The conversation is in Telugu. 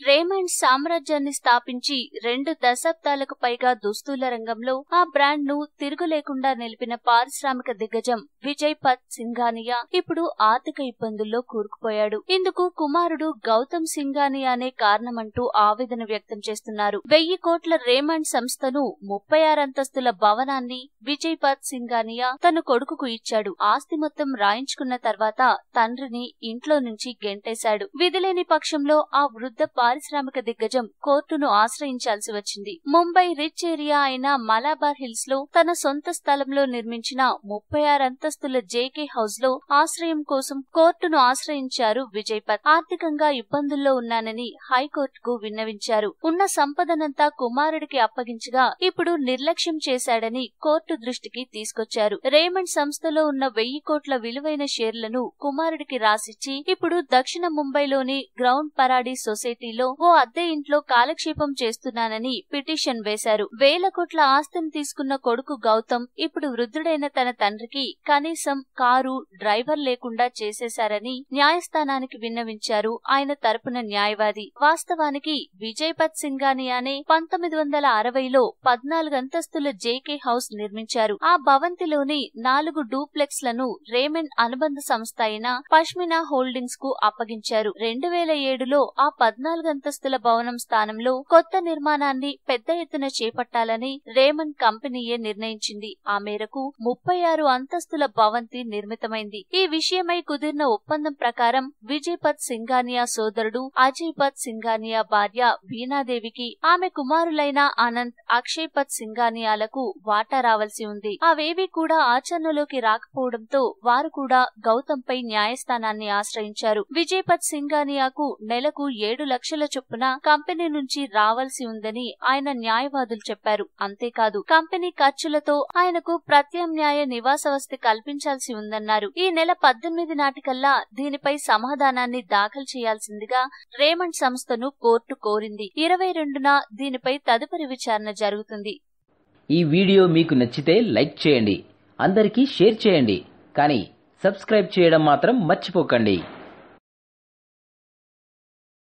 రేమండ్ సామ్రాజ్యాన్ని స్థాపించి రెండు దశాబ్దాలకు పైగా దుస్తుల రంగంలో ఆ బ్రాండ్ను తిరుగులేకుండా నిలిపిన పారిశ్రామిక దిగ్గజం విజయ్ పత్ సింఘానియా ఇప్పుడు ఆర్థిక ఇబ్బందుల్లో కూరుకుపోయాడు. ఇందుకు కుమారుడు గౌతమ్ సింఘానియా అనే కారణమంటూ ఆవేదన వ్యక్తం చేస్తున్నారు. వెయ్యి కోట్ల రేమండ్ సంస్థను ముప్పై ఆరు అంతస్తుల భవనాన్ని విజయ్ పత్ సింఘానియా తన కొడుకుకు ఇచ్చాడు. ఆస్తి మొత్తం రాయించుకున్న తర్వాత తండ్రిని ఇంట్లో నుంచి గెంటేశాడు. విధిలేని పక్షంలో ఆ వృద్ధ పారిశ్రామిక దిగ్గజం కోర్టును ఆశ్రయించాల్సి వచ్చింది. ముంబై రిచ్ ఏరియా అయిన మలాబార్ హిల్స్లో తన సొంత స్థలంలో నిర్మించిన ముప్పై ఆరు అంతస్తుల జేకే హౌస్లో ఆశ్రయం కోసం కోర్టును ఆశ్రయించారు విజయ్ పత్ ఆర్థికంగా ఇబ్బందుల్లో ఉన్నానని హైకోర్టుకు విన్నవించారు. ఉన్న సంపదనంతా కుమారుడికి అప్పగించగా ఇప్పుడు నిర్లక్ష్యం చేశాడని కోర్టు దృష్టికి తీసుకొచ్చారు. రేమండ్ సంస్థలో ఉన్న వెయ్యి కోట్ల విలువైన షేర్లను కుమారుడికి రాసిచ్చి ఇప్పుడు దక్షిణ ముంబైలోని గ్రౌండ్ పరాడీ సొసైటీలో ఓ అద్దె ఇంట్లో కాలక్షేపం చేస్తున్నానని పిటిషన్ వేశారు. వేల కోట్ల ఆస్తిని తీసుకున్న కొడుకు గౌతమ్ ఇప్పుడు వృద్ధుడైన తన తండ్రికి కనీసం కారు డ్రైవర్ లేకుండా చేసేశారని న్యాయస్థానానికి విన్నవించారు ఆయన తరపున న్యాయవాది. వాస్తవానికి విజయ్ పత్ సింఘానియానే పంతొమ్మిది వందల అరవైలో పద్నాలుగు అంతస్తుల జేకే హౌస్ నిర్మించారు. ఆ భవంతిలోని నాలుగు డూప్లెక్స్లను రేమన్ అనుబంధ సంస్థ అయిన పష్మినా హోల్డింగ్స్కు అప్పగించారు. రెండు వేల ఏడులో ఆ పద్నాలుగు అంతస్తుల భవనం స్థానంలో కొత్త నిర్మాణాన్ని పెద్ద ఎత్తున చేపట్టాలని రేమన్ కంపెనీయే నిర్ణయించింది. ఆ మేరకు ముప్పై ఆరు అంతస్తుల భవంతి నిర్మితమైంది. ఈ విషయమై కుదిరిన ఒప్పందం ప్రకారం విజయ్ పత్ సింఘానియా సోదరుడు అజయ్ పత్ సింఘానియా భార్య వీణాదేవికి ఆమె కుమారులైన అనంత్ అక్షయ్ పత్ సింఘానియాలకు వాటా రావాల్సి ఉంది. అవేవీ కూడా ఆచరణలోకి రాకపోవడంతో వారు కూడా గౌతమ్ పై న్యాయస్థానాన్ని ఆశ్రయించారు. విజయపత్ సింఘానియాకు నెలకు ఏడు లక్షల చొప్పున కంపెనీ నుంచి రావాల్సి ఉందని ఆయన న్యాయవాదులు చెప్పారు. అంతేకాదు కంపెనీ ఖర్చులతో ఆయనకు ప్రత్యామ్నాయ నివాస వసతి కల్పించాల్సి ఉందన్నారు. ఈ నెల పద్దెనిమిది నాటికల్లా దీనిపై సమాధానాన్ని దాఖలు చేయాల్సిందిగా రేమండ్ సంస్థను కోర్టు కోరింది. ఇరవై రెండున దీనిపై తదుపరి విచారణ జరుగుతుంది. ఈ వీడియో మీకు నచ్చితే లైక్ చేయండి అందరికీ షేర్ చేయండి కానీ సబ్స్క్రైబ్ చేయడం మాత్రం మర్చిపోకండి.